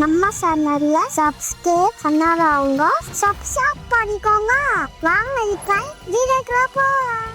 நம்ம சேனல்ல சப்ஸ்கிரைப் பண்ணாதவங்க சப்ஸ்கிரைப் பண்ணிக்கோங்க. வாங்க இப்போ வீடியோக்குள்ள போகலாம்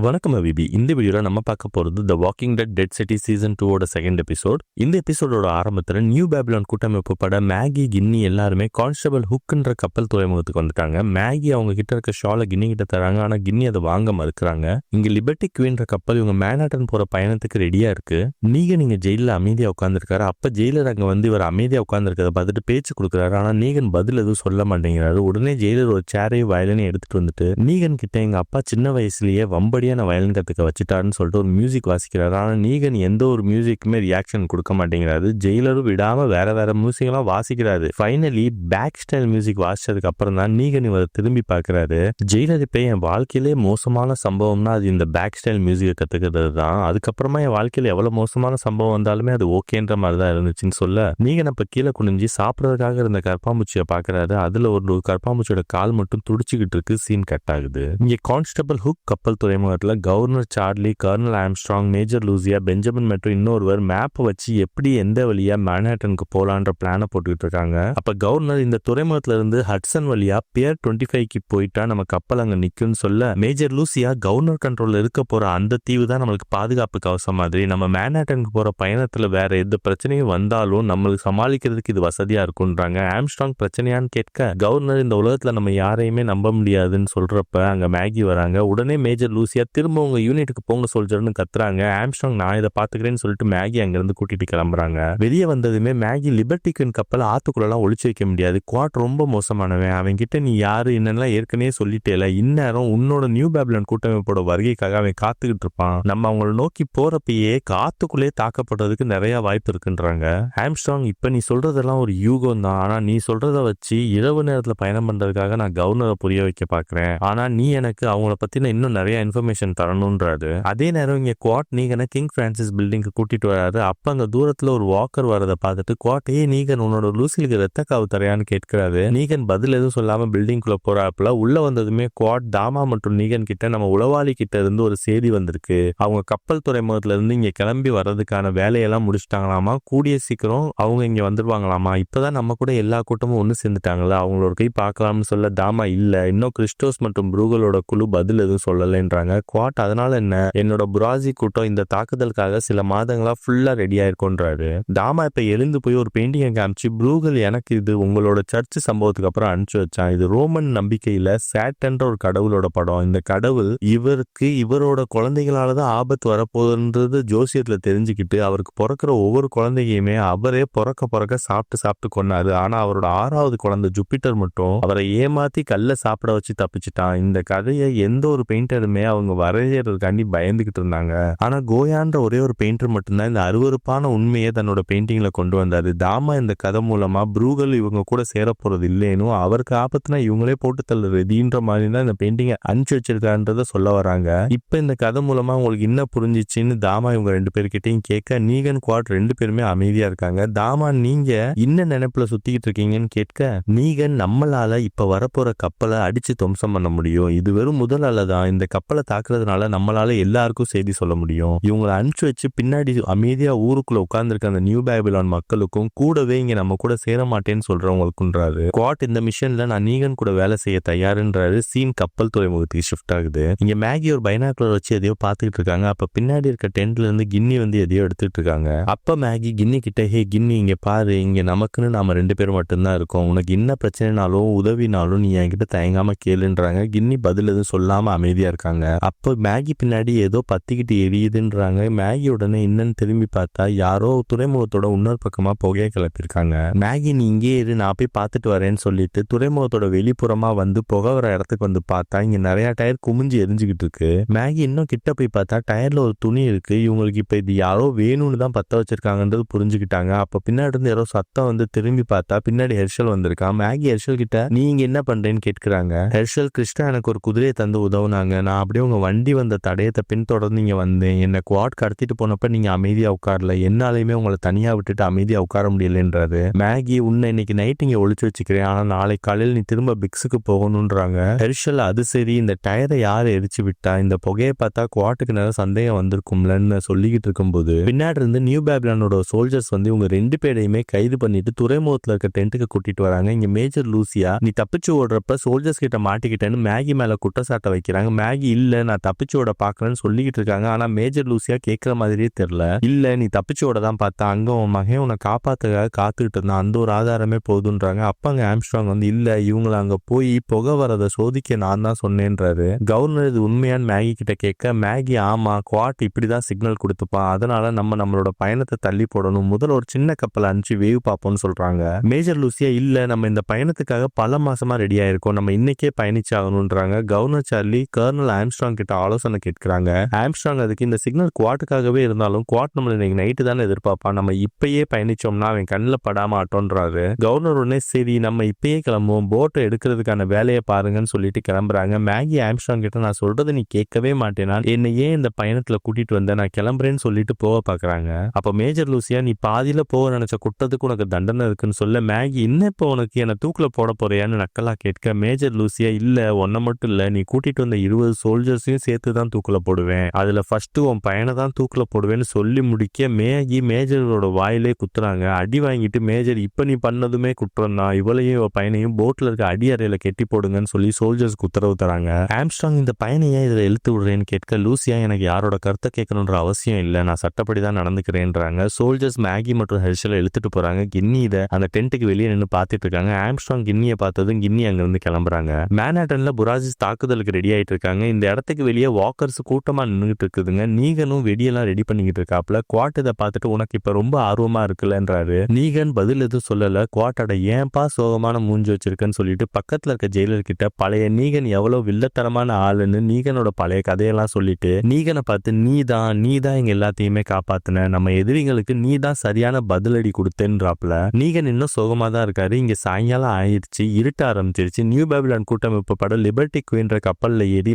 வணக்கம் அபிபி. இந்த வீடியோவில் நம்ம பார்க்க போகிறது the walking dead dead city season டூவோட செகண்ட் எபிசோட் இந்த எபிசோடோட ஆரம்பத்தில் நியூ பேபிலான் கூட்டமைப்பு பட மேகி கின்னி எல்லாருமே கான்ஸ்டபிள் ஹுக்குன்ற கப்பல் துறைமுகத்துக்கு வந்துட்டாங்க. மேகி அவங்க கிட்ட இருக்க ஷாலை கின்னி கிட்ட தராங்க. ஆனால் கின்னி அதை வாங்க மறுக்கிறாங்க. இங்க லிபர்டி குவீன்ற கப்பல் இவங்க மேனாட்டன் போற பயணத்துக்கு ரெடியா இருக்கு. நீங்க நீங்க ஜெயிலில் அமைதியா உட்காந்துருக்காரு அப்ப ஜெயிலர் அங்க வந்து இவர் அமைதியா உட்காந்துருக்கிறத பார்த்துட்டு பேச்சு கொடுக்குறாரு. ஆனா நீகன் பதில் எதுவும் சொல்ல மாட்டேங்கிறாரு. உடனே ஜெயிலர் ஒரு சேரையும் வயலனையும் எடுத்துட்டு வந்துட்டு நீகன் கிட்ட எங்க அப்பா சின்ன வயசுலயே வம்படியான வயலின் கத்துக்க வச்சுட்டாருன்னு சொல்லிட்டு ஒரு மியூசிக் வாசிக்கிறாரு. ஆனால் நீகன் எந்த ஒரு மியூசிக்குமே ரியாக்ஷன் கொடுக்க மாட்டேங்கிறாரு. ஜெயிலரும் விடாம வேற வேற மியூசிக்லாம் வாசிக்கிறாரு. ஃபைனலி பேக் ஸ்டைல் மியூசிக் வாசிச்சதுக்கு அப்புறம் தான் நீகன் இவரை திரும்பி பார்க்கறாரு. ஜெயிலர் இப்போ என் வாழ்க்கையிலே மோசமான சம்பவம்னா அது இந்த பேக் ஸ்டைல் மியூசிக்கை கத்துக்கிறது தான். அதுக்கப்புறமா என் வாழ்க்கையில எவ்வளவு மோசமான சம்பவம் வந்தாலுமே அது ஓகேன்ற மாதிரி தான் இருந்துச்சுன்னு சொல்ல நீகன் அப்ப கீழே குனிஞ்சு சாப்பிட்றதுக்காக இருந்த கற்பாம்பூச்சியை பார்க்குறாரு. அதுல ஒரு கற்பாம்பூச்சியோட கால் மட்டும் துடிச்சுக்கிட்டு இருக்கு. சீன் கட் ஆகுது. இங்கே கான்ஸ்டபிள் ஹுக் கப்பல் மாவட்டத்தில் governor Charlie colonel Armstrong major Lucia Benjamin மற்றும் இன்னொருவர் மேப்பை வச்சு எப்படி எந்த வழியாக மேன்ஹாட்டனுக்கு போகலான்ற பிளானை போட்டுக்கிட்டு இருக்காங்க. அப்போ கவர்னர் இந்த துறைமுகத்திலிருந்து ஹட்சன் வழியாக பியர் டுவெண்ட்டி ஃபைவ்க்கு போயிட்டா நம்ம கப்பல் அங்கே நிற்கும்னு சொல்ல மேஜர் லூசியா கவர்னர் கண்ட்ரோலில் இருக்க போகிற அந்த தீவு தான் நம்மளுக்கு பாதுகாப்பு கவசம் மாதிரி. நம்ம மேன்ஹாட்டனுக்கு போகிற பயணத்தில் வேற எந்த பிரச்சனையும் வந்தாலும் நம்மளுக்கு சமாளிக்கிறதுக்கு இது வசதியாக இருக்குன்றாங்க ஆம்ஸ்ட்ராங் பிரச்சனையான்னு கேட்க கவர்னர் இந்த உலகத்தில் நம்ம யாரையுமே நம்ப முடியாதுன்னு சொல்கிறப்ப அங்கே மேகி வராங்க. உடனே மேஜர் லூசியா திரும்ப உங்க யூனிட்டுக்கு போங்க சொல்றன்னு கத்துறாங்க. ஆம்ஸ்ட்ராங் நான் இதை பாத்துக்கிறேன்னு சொல்லிட்டு மேகி அங்கிருந்து கூட்டிட்டு கிளம்புறாங்க. வெளியே வந்ததுமே மேகி லிபர்ட்டி குயின் கப்பல் ஆத்துக்குள்ளலாம் வைக்க முடியாது. குவாட் ரொம்ப மோசமானவன். அவன் கிட்ட நீ யாரு என்னெல்லாம் ஏற்கனவே சொல்லிட்டேல. இந்நேரம் உன்னோட நியூ பேப்லன் கூட்டமைப்போட வருகைக்காக அவன் காத்துக்கிட்டு இருப்பான். நம்ம அவங்கள நோக்கி போறப்பயே காத்துக்குள்ளே தாக்கப்படுறதுக்கு நிறைய வாய்ப்பு இருக்குன்றாங்க. ஆம்ஸ்ட்ராங் இப்ப நீ சொல்றதெல்லாம் ஒரு யூகம் தான். ஆனா நீ சொல்றத வச்சு இரவு நேரத்துல பயணம் பண்றதுக்காக நான் கவர்னரை புரிய வைக்க பாக்குறேன். ஆனா நீ எனக்கு அவங்கள பத்தின இன்னும் நிறைய இன்ஃபர்மேஷன் தரணும்ன்றாரு. அதே நேரம் இங்க குவாட் நீகனை கிங் பிரான்சிஸ் பில்டிங்க்கு கூட்டிட்டு வராரு. அப்ப அங்க தூரத்துல ஒரு வாக்கர் வரதை பார்த்துட்டு குவாட் ஏ நீகன் உன்னோட லூசிலுக்கு ரத்த காவு தரையான்னு கேட்கிறாரு. நீகன் பதில் எதுவும் சொல்லாம பில்டிங்குள்ள போறாப்புல உள்ள வந்ததுமே குவாட் தாமா மற்றும் நீகன் கிட்ட நம்ம உளவாளி கிட்ட இருந்து ஒரு செய்தி வந்திருக்கு. அவங்க கப்பல் துறைமுகத்துல இருந்து இங்க கிளம்பி வர்றதுக்கான வேலையெல்லாம் முடிச்சிட்டாங்களாமா? கூடிய சீக்கிரம் அவங்க இங்க வந்துருவாங்களாமா? இப்பதான் நம்ம கூட எல்லா கூட்டமும் ஒண்ணு சேர்ந்துட்டாங்களா அவங்களோட கை பார்க்கலாம்னு சொல்ல தாமா இல்ல. இன்னும் கிறிஸ்டோஸ் மற்றும் புரூகலோட குழு பதில் எதுவும் சொல்லலைன்றாங்க. குவாட் அதனால என்ன? என்னோட புராசி கூட்டம் இந்த தாக்குதலுக்காக சில மாதங்களா ஃபுல்லா ரெடி ஆயிருக்கோன்றாரு. தாமா இப்ப எழுந்து போய் ஒரு பெயிண்டிங்கை காமிச்சு ப்ரூகல் எனக்கு இது உங்களோட சர்ச் சம்பவத்துக்கு அப்புறம் அனுப்பிச்சு வச்சான். இது ரோமன் நம்பிக்கையில சேட்டன்ற ஒரு கடவுளோட படம். இந்த கடவுள் இவருக்கு இவரோட குழந்தைகளாலதான் ஆபத்து வரப்போகுதுன்றது ஜோசியத்துல தெரிஞ்சுக்கிட்டு அவருக்கு பிறக்கிற ஒவ்வொரு குழந்தையுமே அவரே பிறக்க பிறக்க சாப்பிட்டு சாப்பிட்டு கொண்டாரு ஆனா அவரோட ஆறாவது குழந்தை ஜூபிட்டர் மட்டும் அவரை ஏமாத்தி கல்ல சாப்பிட வச்சு தப்பிச்சிட்டான். இந்த கதையை எந்த ஒரு பெயிண்டருமே அவங்க வரையறதுக்காண்டி பயந்துகிட்டு இருந்தாங்க. ஆனா கோயான்ற ஒரே ஒரு பெயிண்டர் மட்டும்தான் இந்த அருவருப்பான உண்மையை தன்னோட பெயிண்டிங்ல கொண்டு வந்தாரு. தாமா இந்த கதை மூலமா ப்ரூகல் இவங்க கூட சேர போறது இல்லைனும் அவருக்கு ஆபத்துனா இவங்களே போட்டு தள்ளுறதுன்ற மாதிரி தான் இந்த பெயிண்டிங்கை அனுப்பிச்சு வச்சிருக்கான்றத சொல்ல வராங்க. இப்ப இந்த கதை மூலமா உங்களுக்கு என்ன புரிஞ்சிச்சுன்னு தாமா இவங்க ரெண்டு பேர்கிட்டயும் கேட்க நீகன் குவாட் ரெண்டு பேருமே அமைதியா இருக்காங்க. தாமா நீங்க என்ன நினைப்புல சுத்திக்கிட்டு இருக்கீங்கன்னு கேட்க நீகன் நம்மளால இப்ப வரப்போற கப்பலை அடிச்சு துவம்சம் பண்ண முடியும். இது வெறும் முதல் அல்லதான் இந்த கப்பலை தாக்குறதுனால நம்மளால எல்லாருக்கும் செய்தி சொல்ல முடியும். இவங்களை அனுப்பிச்சு வச்சு பின்னாடி அமைதியா ஊருக்குள்ள உட்கார்ந்துருக்க அந்த நியூ பேபிலான் மக்களுக்கும் கூடவே இங்க நம்ம கூட சேர மாட்டேன்னு சொல்றவங்களுக்குன்றாரு. குவாட் இந்த மிஷன்ல நான் நீகன் கூட வேலை செய்ய தயாருன்றாரு. சீன் கப்பல் துறைமுகத்துக்கு ஷிஃப்ட் ஆகுது. இங்க மேகி ஒரு பைனாக்குலர் வச்சு எதையோ பார்த்துக்கிட்டு இருக்காங்க. அப்ப பின்னாடி இருக்க டென்ட்ல இருந்து கின்னி வந்து எதையோ எடுத்துட்டு இருக்காங்க. அப்ப மேகி கின்னி கிட்ட ஹே கின்னி இங்க பாரு. இங்க நமக்குன்னு நாம ரெண்டு பேரும் மட்டும்தான் இருக்கோம். உனக்கு என்ன பிரச்சனைனாலும் உதவினாலும் நீ என்கிட்ட தயங்காம கேளுன்றாங்க. கின்னி பதில் எதுவும் சொல்லாம அமைதியா இருக்காங்க. அப்போ மேகி பின்னாடி ஏதோ பத்திக்கிட்டு எரியுதுன்றாங்க. மேகி உடனே என்னன்னு திரும்பி பார்த்தா யாரோ துறைமுகத்தோட இன்னொரு பக்கமா புகையை கிளப்பியிருக்காங்க. மேகி நீ இங்கே இரு நான் போய் பார்த்துட்டு வரேன்னு சொல்லிட்டு துறைமுகத்தோட வெளிப்புறமா வந்து புகை வர இடத்துக்கு வந்து பார்த்தா இங்க நிறைய டயர் குமிஞ்சு எரிஞ்சுக்கிட்டு இருக்கு. மேகி இன்னும் கிட்ட போய் பார்த்தா டயர்ல ஒரு துணி இருக்கு. இவங்களுக்கு இப்ப இது யாரோ வேணும்னு தான் பத்த வச்சிருக்காங்கன்றது புரிஞ்சுக்கிட்டாங்க. அப்ப பின்னாடி இருந்து யாரோ சத்தம் வந்து திரும்பி பார்த்தா பின்னாடி ஹெர்ஷல் வந்திருக்கான் மேகி ஹெர்ஷல் கிட்ட நீ இங்க என்ன பண்றேன்னு கேட்கிறாங்க. ஹெர்ஷல் கிருஷ்ணா எனக்கு ஒரு குதிரையை தந்து உதவுனாங்க. நான் அப்படியே உங்க வண்டி வந்த தடயத்தை பின்தொடர்ந்து நீங்கள் வந்தேன் என்னை குவாட் கடத்திட்டு போனப்போ நீங்கள் அமைதியாக உட்காரல. என்னாலையுமே உங்களை தனியாக விட்டுட்டு அமைதியாக உட்கார முடியலன்றது. மேகி உன்னை இன்னைக்கு நைட் இங்கே ஒழிச்சு வச்சுக்கிறேன். ஆனால் நாளை காலையில் நீ திரும்ப பிக்ஸுக்கு போகணுன்றாங்க ஹெர்ஷல் அது சரி இந்த டயரை யார் எரிச்சு விட்டா? இந்த புகையை பார்த்தா குவாட்டுக்கு நேரம் சந்தேகம் வந்திருக்கும்லன்னு சொல்லிக்கிட்டு இருக்கும்போது பின்னாடி இருந்து நியூ பேபிலானோட சோல்ஜர்ஸ் வந்து இவங்க ரெண்டு பேரையுமே கைது பண்ணிட்டு துறைமுகத்தில் இருக்க டென்ட்டுக்கு கூட்டிட்டு வராங்க. இங்க மேஜர் லூசியா நீ தப்பிச்சு ஓடுறப்ப சோல்ஜர்ஸ் கிட்ட மாட்டிக்கிட்டேன்னு மேகி மேல குற்றச்சாட்டை வைக்கிறாங்க. மேகி இல்ல நான் தப்பிச்சு ஓட பாக்கலன்னு சொல்லிக்கிட்டு இருக்காங்க. ஆனா மேஜர் லூசியா கேட்கற மாதிரியே தெரியல இல்ல நீ தப்பிச்சு ஓட தான் பார்த்தா அங்க உன் மகன் உன்னை காப்பாத்துக்காக காத்துக்கிட்டு இருந்தான். அந்த ஒரு ஆதாரமே போதுன்றாங்க. அப்ப அங்க ஆம்ஸ்ட்ராங் வந்து இல்ல இவங்கள அங்க போய் புகை வரதை சோதிக்க நான் தான் சொன்னேன்றாரு. கவர்னர் இது உண்மையான்னு மேகி கிட்ட கேட்க மேகி ஆமா குவாட் இப்படிதான் சிக்னல் கொடுத்துப்பான் அதனால நம்ம நம்மளோட பயணத்தை தள்ளி போடணும். முதல்ல ஒரு சின்ன கப்பல் அனுப்பிச்சு வேவ் பார்ப்போம்னு சொல்றாங்க. மேஜர் லூசியா இல்ல நம்ம இந்த பயணத்துக்காக பல மாசமா ரெடி ஆயிருக்கோம். நம்ம இன்னைக்கே பயணிச்சாகணும்ன்றாங்க. கவர்னர் சார்லி கர்னல் ஆம்ஸ்ட்ராங் கிட்ட ஆலோசனை கேட்கிறாங்க. ஆம்ஸ்ட்ராங் அதுக்கு இந்த சிக்னல் குவாட்டுக்காகவே இருந்தாலும் குவாட் நம்மள இன்னைக்கு நைட்டு தானே எதிர்பார்ப்பான். நம்ம இப்பயே பயணிச்சோம்னா அவன் கண்ணில் படாம ஆட்டோன்றாரு. கவர்னர் உடனே சரி நம்ம இப்பயே கிளம்புவோம். போட்டை எடுக்கிறதுக்கான வேலையை பாருங்கன்னு சொல்லிட்டு கிளம்புறாங்க. மேகி ஆம்ஸ்ட்ராங் கிட்ட நான் சொல்றது நீ கேட்கவே மாட்டேனா? என்னை ஏன் இந்த பயணத்துல கூட்டிட்டு வந்த நான் கிளம்புறேன்னு சொல்லிட்டு போக பாக்குறாங்க. அப்ப மேஜர் லூசியா நீ பாதியில போக நினைச்ச குற்றத்துக்கு உனக்கு தண்டனை இருக்குன்னு சொல்ல மேகி இன்னும் இப்போ உனக்கு? என்ன தூக்குல போட போறியான்னு நக்கலா கேட்க மேஜர் லூசியா இல்ல ஒன்ன மட்டும் இல்ல நீ கூட்டிட்டு வந்த இருபது சோல்ஜர்ஸையும் சேர்த்து தான் தூக்கில் போடுவேன். அதில் ஃபஸ்ட்டு உன் பையனை தான் தூக்கில் போடுவேன்னு சொல்லி முடிக்க மேகி மேஜரோட வாயிலே குத்துறாங்க. அடி வாங்கிட்டு மேஜர் இப்போ நீ பண்ணதுமே குற்றம் தான். இவளையும் இவ பையனையும் போட்டில் இருக்க அடி அறையில் கெட்டி போடுங்கன்னு சொல்லி சோல்ஜர்ஸ்க்கு உத்தரவு தராங்க. ஆம்ஸ்ட்ராங் இந்த பையனை ஏன் இழுத்து விடுறேன்னு கேட்க லூசியா எனக்கு யாரோட கருத்தை கேட்கணுன்ற அவசியம் இல்லை. நான் சட்டப்படி தான் நடந்துக்கிறேன்றாங்க. சோல்ஜர்ஸ் மேகி மற்றும் ஹெர்ஷலை இழுத்துட்டு போறாங்க. கின்னி இதை அந்த டென்ட்டுக்கு வெளியே நின்று பார்த்துட்டு இருக்காங்க. ஆம்ஸ்ட்ராங் கின்னியை பார்த்ததும் கின்னி அங்கேருந்து கிளம்புறாங்க. மேன்ஹாட்டன்ல புராசிஸ் தாக்குதலுக்கு ரெடி ஆயிட்டு இருக்காங்க. இந்த இடத்துக்கு வெளியே வாக்கர்ஸ் கூட்டமா நின்றுட்டு இருக்குதுங்க. நீகனும் வெடியெல்லாம் ரெடி பண்ணிக்கிட்டு இருக்காப்ல குவாட் இதை பார்த்துட்டு உனக்கு இப்போ ரொம்ப ஆர்வமா இருக்குல்லன்றாரு. நீகன் பதில் எதுவும் சொல்லலை. குவாட்டோட ஏன்பா சோகமான மூஞ்சி வச்சிருக்கன்னு சொல்லிட்டு பக்கத்துல இருக்க ஜெயிலர் கிட்ட பழைய நீகன் எவ்வளவு வில்லத்தனமான ஆளுன்னு நீகனோட பழைய கதையெல்லாம் சொல்லிட்டு நீகனை பார்த்து நீ தான் நீ தான் எங்க எல்லாத்தையுமே காப்பாத்துன. நம்ம எதிரிகளுக்கு நீ தான் சரியான பதிலடி கொடுத்தேன்றாப்ல நீகன் இன்னும் சோகமா தான் இருக்காரு. இங்க சாயங்காலம் ஆயிடுச்சு இருட்ட ஆரம்பிச்சிருச்சு. நியூ பேபிலான் கூட்டமைப்பு படம் லிபர்டி குயின்ற கப்பல்ல ஏறி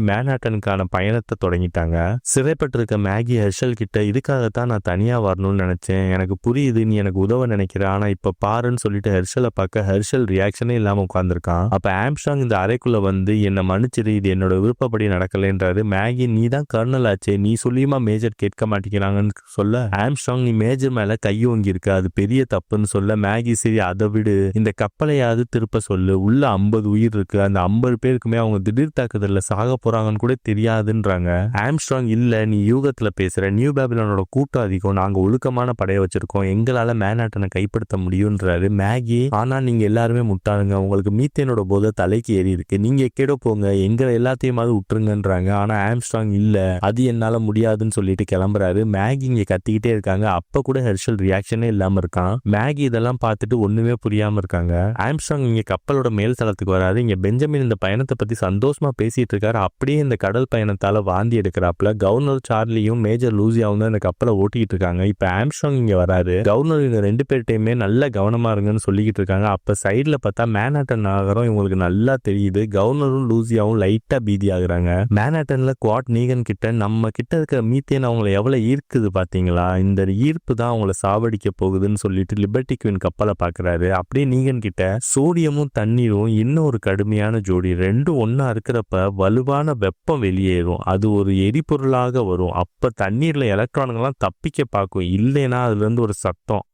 மேன்ஹாட்டனுக்கான பயணத்தை தொடங்கிட்டாங்க. சிறைப்பட்டிருக்க மேகி ஹெர்ஷல் கிட்ட இதுக்காகத்தான் நான் தனியா வரணும்னு நினைச்சேன். எனக்கு புரியுது நீ எனக்கு உதவ நினைக்கிற. ஆனா இப்ப பாருன்னு சொல்லிட்டு ஹெர்ஷலை பார்க்க ஹெர்ஷல் ரியாக்ஷனே இல்லாம உட்காந்துருக்கான் அப்ப ஆம்ஸ்ட்ராங் இந்த அறைக்குள்ள வந்து என்ன மன்னிச்சிரு இது என்னோட விருப்பப்படி நடக்கலைன்றாரு. மேகி நீ தான் கர்னல் ஆச்சே. நீ சொல்லியுமா மேஜர் கேட்க மாட்டேங்கிறாங்கன்னு சொல்ல ஆம்ஸ்ட்ராங் நீ மேஜர் மேல கை இருக்க அது பெரிய தப்புன்னு சொல்ல மேகி சரி அதை விடு. இந்த கப்பலையாவது திருப்ப சொல்லு. உள்ள ஐம்பது உயிர் இருக்கு. அந்த ஐம்பது பேருக்குமே அவங்க திடீர் தாக்குதல்ல சாக போறாங்கன்னு கூட தெரியாதுன்றாங்க. ஆம்ஸ்ட்ராங் இல்லை நீ யூகத்தில் பேசுகிற நியூ பேபிலனோட கூட்டம் அதிகம். நாங்கள் ஒழுக்கமான படையை வச்சிருக்கோம். எங்களால் மேனாட்டனை கைப்படுத்த முடியுன்றாரு மேகி. ஆனால் நீங்கள் எல்லாருமே முட்டாளுங்க. உங்களுக்கு மீத்தேனோட போதை தலைக்கு ஏறி இருக்கு. நீங்கள் எக்கேடோ போங்க. எங்களை எல்லாத்தையுமாவது விட்டுருங்கன்றாங்க. ஆனால் ஆம்ஸ்ட்ராங் இல்லை அது என்னால் முடியாதுன்னு சொல்லிட்டு கிளம்புறாரு. மேகி இங்கே கத்திக்கிட்டே இருக்காங்க. அப்போ கூட ஹெர்ஷல் ரியாக்ஷனே இல்லாமல் இருக்கான். மேகி இதெல்லாம் பார்த்துட்டு ஒன்றுமே புரியாமல் இருக்காங்க. ஆம்ஸ்ட்ராங் இங்கே கப்பலோட மேல் தளத்துக்கு வராது இங்கே பெஞ்சமின் இந்த பயணத்தை பற்றி சந்தோஷமாக பேசிட்டு இருக்காரு. அப்படியே இந்த கடல் பயணத்தால் வாந்தி எடுக்கிறாப்புல கவர்னர் சார்லியும் மேஜர் லூசியாவும் தான் இந்த கப்பலை ஓட்டிக்கிட்டு இருக்காங்க. இப்போ ஆம்ஸ்ட்ராங் இங்கே வராரு. கவர்னர் இவங்க ரெண்டு பேர்ட்டையுமே நல்ல கவனமாக இருங்கன்னு சொல்லிக்கிட்டு இருக்காங்க. அப்போ சைடில் பார்த்தா மேனாட்டன் நகரம் இவங்களுக்கு நல்லா தெரியுது. கவர்னரும் லூசியாவும் லைட்டாக பீதி ஆகுறாங்க. மேனாட்டனில் குவாட் நீகன் கிட்ட நம்ம கிட்ட இருக்கிற மீத்தேன் அவங்கள எவ்வளோ ஈர்க்குது பார்த்தீங்களா? இந்த ஈர்ப்பு தான் அவங்கள சாவடிக்க போகுதுன்னு சொல்லிட்டு லிபர்டி குவின் கப்பலை பார்க்குறாரு. அப்படியே நீகன் கிட்ட சோடியமும் தண்ணீரும் இன்னும் ஒரு கடுமையான ஜோடி. ரெண்டும் ஒன்றா இருக்கிறப்ப வலுவான வெப்பம் வெளியேறும். அது ஒரு எரிபொருளாக வரும். அப்போ தண்ணீரில் எலக்ட்ரானுங்கள்லாம் தப்பிக்க பார்க்கும். இல்லைன்னா அதுலேருந்து ஒரு சத்தம்.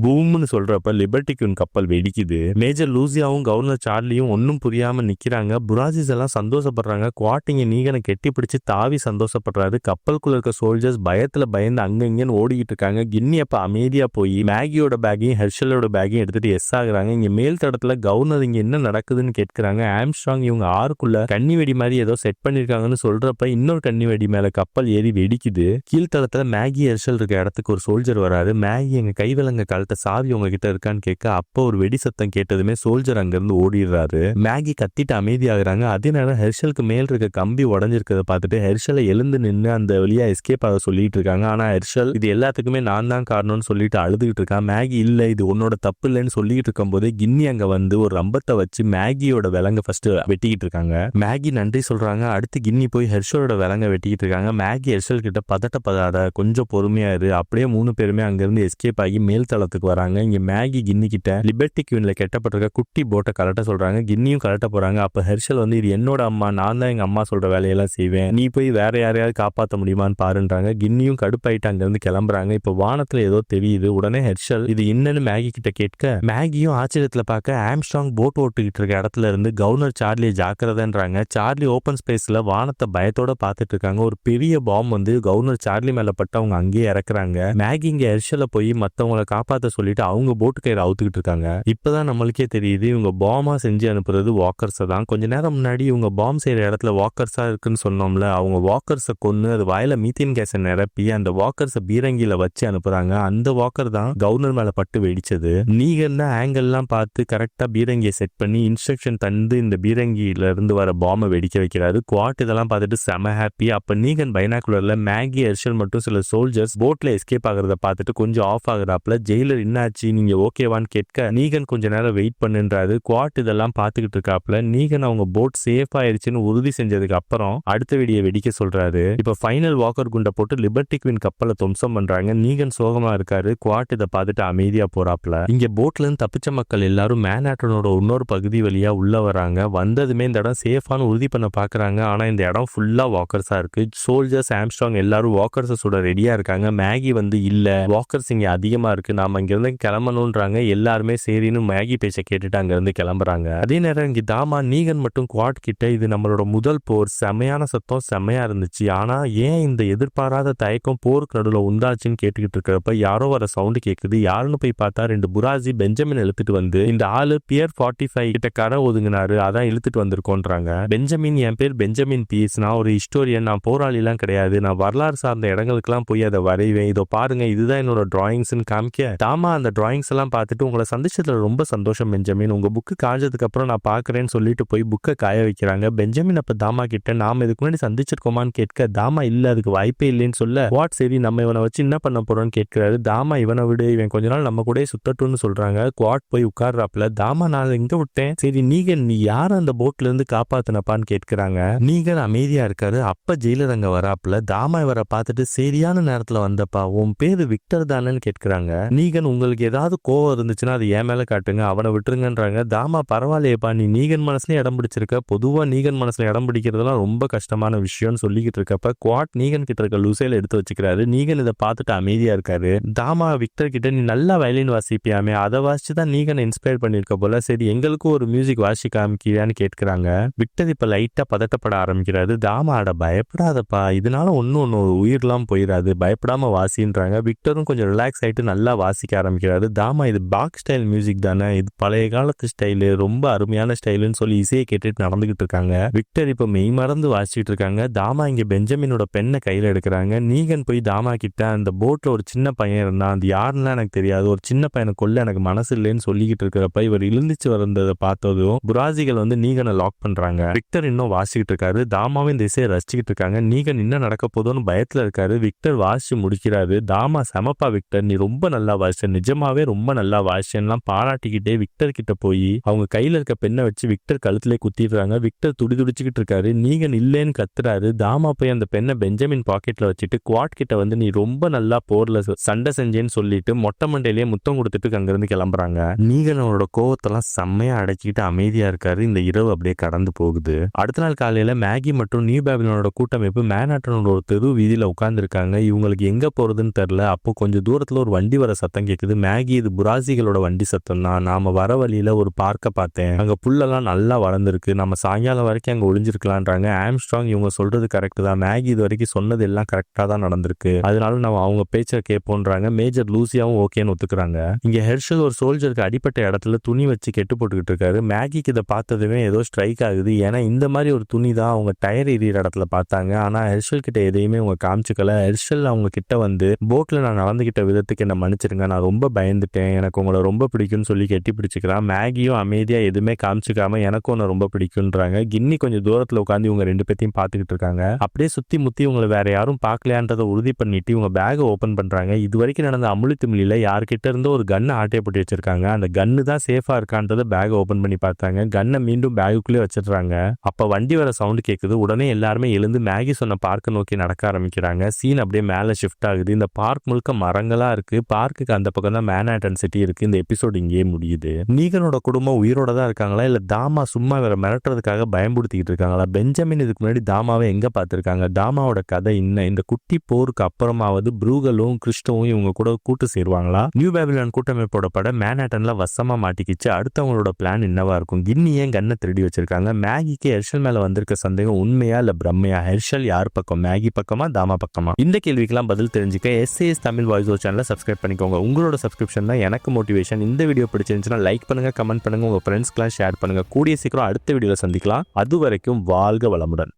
பூம்னு சொல்றப்ப லிபர்டி கப்பல் வெடிக்குது. மேஜர் லூசியாவும் கவர்னர் சார்லியும் ஒன்றும் புரியாம நிக்கிறாங்க. புராசிஸ் எல்லாம் சந்தோஷப்படுறாங்க. குவாட்டிங்க நீகனை கெட்டி பிடிச்சு தாவி சந்தோஷப்படுறாரு. கப்பலுக்குள்ள இருக்க சோல்ஜர்ஸ் பயத்துல பயந்து அங்கங்கன்னு ஓடிக்கிட்டு இருக்காங்க. கின்னி அப்ப அமைதியா போய் மேகியோட பேக்கையும் ஹெர்ஷலோட பேக்கையும் எடுத்துட்டு எஸ் ஆகுறாங்க. இங்க மேல் தடத்துல கவர்னர் இங்க என்ன நடக்குதுன்னு கேட்கிறாங்க. ஆம்ஸ்ட்ராங் இவங்க ஆறுக்குள்ள கண்ணி வெடி மாதிரி ஏதோ செட் பண்ணிருக்காங்கன்னு சொல்றப்ப இன்னொரு கண்ணி வெடி மேல கப்பல் ஏறி வெடிக்குது. கீழ்த்தளத்துல மேகி ஹெர்ஷல் இருக்க இடத்துக்கு ஒரு சோல்ஜர் வராரு. மேகி எங்க கைவிலங்க கால்ட்ட சாவி உங்ககிட்ட இருக்கான்னு கேட்க அப்போ ஒரு வெடி சத்தம் கேட்டதுமே சோல்ஜர் அங்கிருந்து ஓடிடுறாரு. மேகி கத்திட்டு அமைதியாகிறாங்க. அதே நேரம் ஹெர்ஷலுக்கு மேல் இருக்க கம்பி உடஞ்சிருக்கிறத பார்த்துட்டு ஹெர்ஷலை எழுந்து நின்று அந்த வழியா எஸ்கேப் ஆக சொல்லிட்டு இருக்காங்க. ஆனா ஹெர்ஷல் இது எல்லாத்துக்குமே நான் தான் காரணம்னு சொல்லிட்டு அழுதுகிட்டு இருக்கான். மேகி இல்ல இது உன்னோட தப்பு இல்லைன்னு சொல்லிட்டு இருக்கும்போது கின்னி அங்க வந்து ஒரு ரம்பத்தை வச்சு மேகியோட விலங்க ஃபர்ஸ்ட் வெட்டிக்கிட்டு இருக்காங்க. மேகி நன்றி சொல்றாங்க. அடுத்து கின்னி போய் ஹெர்ஷலோட விலங்க வெட்டிக்கிட்டு இருக்காங்க. மேகி ஹெர்ஷல் கிட்ட பதட்ட பதாத கொஞ்சம் பொறுமையா இரு. அப்படியே மூணு பேருமே அங்கிருந்து எஸ்கேப் ஆகி மேல் தளத்துக்கு வராங்க. இங்க மேகி கின்னி கிட்ட லிபர்டி கியூன்ல கெட்டப்பட்டிருக்க குட்டி போட்டை கலட்ட சொல்றாங்க. கின்னியும் கலட்ட போறாங்க. அப்ப ஹெர்ஷல் வந்து இது என்னோட அம்மா. நான் தான் எங்க அம்மா சொல்ற வேலையெல்லாம் செய்வேன். நீ போய் வேற யாரையாவது காப்பாற்ற முடியுமான்னு பாருன்றாங்க. கின்னியும் கடுப்பாயிட்டு அங்கிருந்து கிளம்புறாங்க. இப்ப வானத்துல ஏதோ தெரியுது. உடனே ஹெர்ஷல் இது என்னன்னு மேகி கிட்ட கேட்க மேகியும் ஆச்சரியத்துல பார்க்க ஆம்ஸ்ட்ராங் போட் ஓட்டுக்கிட்டு இருக்க இடத்துல இருந்து கவர்னர் சார்லியை ஜாக்கிரதன்றாங்க. சார்லி ஓப்பன் ஸ்பேஸ்ல வானத்தை பயத்தோட பார்த்துட்டு இருக்காங்க. ஒரு பெரிய பாம் வந்து கவர்னர் சார்லி மேல பட்டு அவங்க அங்கேயே இறக்குறாங்க. மேகி இங்க ஹெர்ஷல போய் மத்தவங்களை விஷயத்த சொல்லிட்டு அவங்க போட்டு கயிறு அவுத்துக்கிட்டு இருக்காங்க. இப்பதான் நம்மளுக்கே தெரியுது இவங்க பாமா செஞ்சு அனுப்புறது வாக்கர்ஸை தான். கொஞ்ச நேரம் முன்னாடி இவங்க பாம் செய்யற இடத்துல வாக்கர்ஸா இருக்குன்னு சொன்னோம்ல அவங்க வாக்கர்ஸை கொன்னு அது வாயில மீத்தேன் கேஸை நிரப்பி அந்த வாக்கர்ஸை பீரங்கியில வச்சு அனுப்புறாங்க. அந்த வாக்கர் தான் கவர்னர் மேல பட்டு வெடிச்சது. நீங்க என்ன ஆங்கிள்லாம் பார்த்து கரெக்டா பீரங்கியை செட் பண்ணி இன்ஸ்ட்ரக்ஷன் தந்து இந்த பீரங்கியில இருந்து வர பாம்பை வெடிக்க வைக்கிறாரு. குவாட் இதெல்லாம் பார்த்துட்டு செம ஹாப்பி அப்ப நீகன் பைனாக்குலர்ல மேகி அரிசல் மட்டும் சில சோல்ஜர்ஸ் போட்ல எஸ்கேப் ஆகிறத பார்த்துட்டு கொஞ்சம் ஆஃப் ஆகுறாப்ல ஜெயிலர் என்னாச்சு நீங்க ஓகேவான்னு கேட்க நீகன் கொஞ்ச நேரம் வெயிட் பண்ணுன்றாரு. குவாட் இதெல்லாம் பார்த்துக்கிட்டு இருக்காப்ல நீகன் அவங்க போட் சேஃப் ஆயிருச்சுன்னு உறுதி செஞ்சதுக்கு அப்புறம் அடுத்த வெடியை வெடிக்க சொல்றாரு. இப்ப ஃபைனல் வாக்கர் குண்டை போட்டு லிபர்டி குவின் கப்பலை துவம்சம் பண்றாங்க. நீகன் சோகமா இருக்காரு. குவாட் இதை பார்த்துட்டு அமைதியா போறாப்ல இங்க போட்ல இருந்து தப்பிச்ச மக்கள் எல்லாரும் மேனாட்டனோட இன்னொரு பகுதி வழியா உள்ள வராங்க. வந்ததுமே இந்த இடம் சேஃபானு உறுதி பண்ண பாக்குறாங்க. ஆனா இந்த இடம் ஃபுல்லா வாக்கர்ஸா இருக்கு. சோல்ஜர்ஸ் ஆம்ஸ்ட்ராங் எல்லாரும் வாக்கர்ஸை சுட ரெடியா இருக்காங்க. மேகி வந்து இல்ல. வாக்கர்ஸ் இங்க அதிகமா இருக்கு. நாம இங்கேருந்து கிளம்பணுன்றாங்க. எல்லாருமே சரின்னு மேகி பேச்ச கேட்டுட்டு அங்கேருந்து கிளம்புறாங்க. அதே நேரம் இங்கே தாமா நீகன் மட்டும் குவாட் கிட்ட இது நம்மளோட முதல் போர். செமையான சத்தம் செம்மையா இருந்துச்சு. ஆனால் ஏன் இந்த எதிர்பாராத தயக்கம் போருக்கு நடுவில் உண்டாச்சுன்னு கேட்டுக்கிட்டு இருக்கிறப்ப யாரோ வர சவுண்டு கேட்குது யாருன்னு போய் பார்த்தா ரெண்டு புராஜி பெஞ்சமின் இழுத்துட்டு வந்து இந்த ஆளு பியர் ஃபார்ட்டி ஃபைவ் கிட்ட கரை ஒதுங்கினாரு. அதான் இழுத்துட்டு வந்திருக்கோன்றாங்க. பெஞ்சமின் என் பேர் பெஞ்சமின் பீஸ் நான் ஒரு ஹிஸ்டோரியன் நான் போராளிலாம் கிடையாது. நான் வரலாறு சார்ந்த இடங்களுக்குலாம் போய் அதை வரைவேன். இதோ பாருங்க இதுதான் என்னோட டிராயிங்ஸ்னு காமிக்க. தாமா அந்த டிராயிங்ஸ் எல்லாம் பார்த்துட்டு உங்களை சந்திச்சதுல ரொம்ப சந்தோஷம் பெஞ்சமின். உங்க புக்கு காஞ்சதுக்கு அப்புறம் நான் பார்க்குறேன்னு சொல்லிட்டு போய் புக்கை காய வைக்கிறாங்க. பெஞ்சமின் அப்ப தாமா கிட்ட நாம இதுக்கு முன்னாடி சந்திச்சிருக்கோமான்னு கேட்க தாமா இல்ல அதுக்கு வாய்ப்பே இல்லைன்னு சொல்ல வாட் சரி நம்ம இவனை வச்சு என்ன பண்ண போறோம்னு கேட்கிறாரு. தாமா இவனை விடு இவன் கொஞ்ச நாள் நம்ம கூட சுத்தட்டும்னு சொல்றாங்க. குவாட் போய் உட்கார்றாப்ல. தாமா நான் எங்க விட்டேன். சரி நீகன் நீ யார அந்த போட்ல இருந்து காப்பாத்தினப்பான்னு கேட்கிறாங்க. நீகன் அமைதியா இருக்காரு. அப்ப ஜெயிலர் அங்க வராப்ல. தாமா இவரை பார்த்துட்டு சரியான நேரத்துல வந்தப்பா உன் பேரு விக்டர் தானேன்னு கேட்கிறாங்க. நீகன் உங்களுக்கு ஏதாவது கோவம் இருந்துச்சுன்னா அது என் மேலே காட்டுங்க. அவனை விட்டுருங்கன்றாங்க. தாமா பரவாயில்லையேப்பா. நீ நீகன் மனசுல இடம் பிடிச்சிருக்க. பொதுவாக நீகன் மனசுல இடம் பிடிக்கிறதுலாம் ரொம்ப கஷ்டமான விஷயம்னு சொல்லிக்கிட்டு இருக்கப்ப குவாட் நீகன் கிட்ட இருக்க லூசையில் எடுத்து வச்சுக்கிறாரு. நீகன் இதை பார்த்துட்டு அமைதியாக இருக்காரு. தாமா விக்டர் கிட்ட நீ நல்லா வயலின் வாசிப்பியாமே. அதை வாசிச்சு தான் நீகன் இன்ஸ்பயர் பண்ணியிருக்க போல. சரி எங்களுக்கும் ஒரு மியூசிக் வாசி காமிக்கிறியான்னு கேட்கிறாங்க. விக்டர் இப்போ லைட்டாக பதட்டப்பட ஆரம்பிக்கிறாரு. தாமா அட பயப்படாதப்பா. இதனால ஒன்றும் ஒன்று உயிர்லாம் போயிடாது பயப்படாம வாசின்றாங்க. விக்டரும் கொஞ்சம் ரிலாக்ஸ் ஆகிட்டு நல்லா வாசிக்க ஆரம்பிக்கிறாரு. தாமா இது பாக் ஸ்டைல் மியூசிக் தானே? இது பழைய காலத்து ஸ்டைலு ரொம்ப அருமையான ஸ்டைலுன்னு சொல்லி இசையை கேட்டுட்டு நடந்துகிட்டு இருக்காங்க. விக்டர் இப்ப மெய் மறந்து வாசிச்சுட்டு இருக்காங்க. தாமா இங்க பெஞ்சமினோட பெண்ணை கையில எடுக்கிறாங்க. நீகன் போய் தாமா கிட்ட அந்த போட்ல ஒரு சின்ன பையன் இருந்தான். அது யாருன்னா எனக்கு தெரியாது. ஒரு சின்ன பையனை கொல்ல எனக்கு மனசு இல்லைன்னு சொல்லிக்கிட்டு இருக்கிறப்ப இவர் இழுந்துச்சு வந்ததை பார்த்ததும் புராசிகள் வந்து நீகனை லாக் பண்றாங்க. விக்டர் இன்னும் வாசிக்கிட்டு இருக்காரு. தாமாவும் இந்த இசையை ரசிச்சுக்கிட்டு இருக்காங்க. நீகன் என்ன நடக்க போதோன்னு பயத்துல இருக்காரு. விக்டர் வாசிச்சு முடிக்கிறாரு. தாமா செமப்பா விக்டர் நீ ரொம்ப நல்லா வாசிச்ச நிஜமாவே ரொம்ப நல்லா வாசிச்சேன்லாம் பாராட்டிக்கிட்டே விக்டர் கிட்ட போய் அவங்க கையில இருக்க பெண்ணை வச்சு விக்டர் கழுத்துல குத்திடுறாங்க. விக்டர் துடி துடிச்சுக்கிட்டு இருக்காரு. நீகன் இல்லேன்னு கத்துறாரு. தாமா போய் அந்த பெண்ணை பெஞ்சமின் பாக்கெட்ல வச்சுட்டு குவாட் கிட்ட வந்து நீ ரொம்ப நல்லா போர்ல சண்டை செஞ்சேன்னு சொல்லிட்டு மொட்டை மண்டையிலேயே முத்தம் கொடுத்துட்டு அங்கிருந்து கிளம்புறாங்க. நீகன் அவரோட கோவத்தெல்லாம் செம்மையா அடைச்சிக்கிட்டு அமைதியா இருக்காரு. இந்த இரவு அப்படியே கடந்து போகுது. அடுத்த நாள் காலையில மேகி மற்றும் நியூ பேபிலனோட கூட்டமைப்பு மேனாட்டனோட ஒரு தெரு வீதியில உட்கார்ந்துருக்காங்க. இவங்களுக்கு எங்க போறதுன்னு தெரியல. அப்போ கொஞ்சம் தூரத்துல ஒரு வண்டி வர சத்தம் கேக்குது. மேகி இது புராசிகளோட வண்டி சத்தம் தான். நாம வர வழியில ஒரு பார்க்க பார்த்தேன். அங்க புல்லெல்லாம் நல்லா வளர்ந்துருக்கு. நம்ம சாயங்காலம் வரைக்கும் அங்க ஒளிஞ்சிருக்கலான்றாங்க. ஆம்ஸ்ட்ராங் இவங்க சொல்றது கரெக்ட் தான். மேகி இது வரைக்கும் சொன்னது எல்லாம் கரெக்டா தான் நடந்திருக்கு. அதனால நம்ம அவங்க பேச்சை கேட்போன்றாங்க மேஜர் லூசியாவும் ஓகேன்னு ஒத்துக்கிறாங்க. இங்க ஹெர்ஷல் ஒரு சோல்ஜருக்கு அடிப்பட்ட இடத்துல துணி வச்சு கெட்டு போட்டுக்கிட்டு இருக்காரு. மேகிக்கு இதை பார்த்ததுமே ஏதோ ஸ்ட்ரைக் ஆகுது. ஏன்னா இந்த மாதிரி ஒரு துணி தான் அவங்க டயர் எரியிற இடத்துல பார்த்தாங்க. ஆனா ஹெர்ஷல் கிட்ட எதையுமே அவங்க காமிச்சுக்கல. ஹெர்ஷல் அவங்க கிட்ட வந்து போட்ல நான் நடந்துகிட்ட விதத்துக்கு என்ன மன்னிச்சிருங்க. நான் ரொம்ப பயந்துட்டேன். எனக்கு உங்களை ரொம்ப பிடிக்கும்னு சொல்லி கெட்டி பிடிச்சிக்கிறான் மேகியும் அமைதியாக எதுவுமே காமிச்சிக்காம எனக்கும் உன்னை ரொம்ப பிடிக்குன்றாங்க கின்னி கொஞ்சம் தூரத்தில் உட்காந்து இவங்க ரெண்டு பேத்தையும் பார்த்துக்கிட்டு இருக்காங்க. அப்படியே சுற்றி முற்றி இவங்களை வேற யாரும் பார்க்கலையான்றதை உறுதி பண்ணிட்டு இவங்க பேகை ஓப்பன் பண்ணுறாங்க இது வரைக்கும் நடந்த அமுழி திமிழியில் யார்கிட்ட இருந்து ஒரு கன்னு ஆட்டையப்பட்டு வச்சிருக்காங்க. அந்த கன்னு தான் சேஃபாக இருக்கான்றதை பேகை ஓப்பன் பண்ணி பார்த்தாங்க. கன்னை மீண்டும் பேகுக்குள்ளே வச்சிடுறாங்க. அப்போ வண்டி வர சவுண்டு கேட்குது உடனே எல்லாருமே எழுந்து மேகி சொன்ன பார்க்கை நோக்கி நடக்க ஆரம்பிக்கிறாங்க. சீன் அப்படியே மேலே ஷிஃப்ட் ஆகுது. இந்த பார்க் முழுக்க மரங்களா இருக்கு. பார்க்குக்கு அந்த பக்கம் தான் மேனாட்டன் சிட்டி இருக்குது இந்த எபிசோடு இங்கேயே முடியுது. நீகனோட குடும்பம் உயிரோட தான் இருக்காங்களா? இல்லை தாமா சும்மா வேற மிரட்டுறதுக்காக பயன்படுத்திக்கிட்டு இருக்காங்களா? பெஞ்சமின் இதுக்கு முன்னாடி தாமாவை எங்கே பார்த்துருக்காங்க? தாமாவோட கதை என்ன? இந்த குட்டி போருக்கு அப்புறமாவது ப்ரூகலும் கிறிஸ்டவும் இவங்க கூட கூட்டு சேருவாங்களா? நியூ பேபிலான் கூட்டமைப்போட படம் மேனாட்டன்ல வசமா மாட்டிக்கிச்சு. அடுத்தவங்களோட பிளான் என்னவா இருக்கும்? கின்னி ஏன் கண்ணை திருடி வச்சிருக்காங்க? மேகிக்கு ஹெர்ஷல் மேல வந்திருக்க சந்தேகம் உண்மையா இல்ல பிரம்மையா? ஹெர்ஷல் யார் பக்கம்? மேகி பக்கமா? தாமா பக்கமா? இந்த கேள்விக்கெல்லாம் பதில் தெரிஞ்சுக்க எஸ்ஏஎஸ் தமிழ் வாய்ஸ் சேனலை சப்ஸ்கிரைப் பண்ணிக்கோங்க. உங்களோட சப்ஸ்கிரிப்ஷன் தான் எனக்கு மோட்டிவேஷன் இந்த வீடியோ பிடிச்சிருந்துச்சுன்னா லைக் பண்ணுங்க கமெண்ட் பண்ணுங்க உங்க ஃப்ரெண்ட்ஸ்க்குலாம் ஷேர் பண்ணுங்க. கூடிய சீக்கிரம் அடுத்த வீடியோவில் சந்திக்கலாம். அது வரைக்கும் வாழ்க வளமுடன்.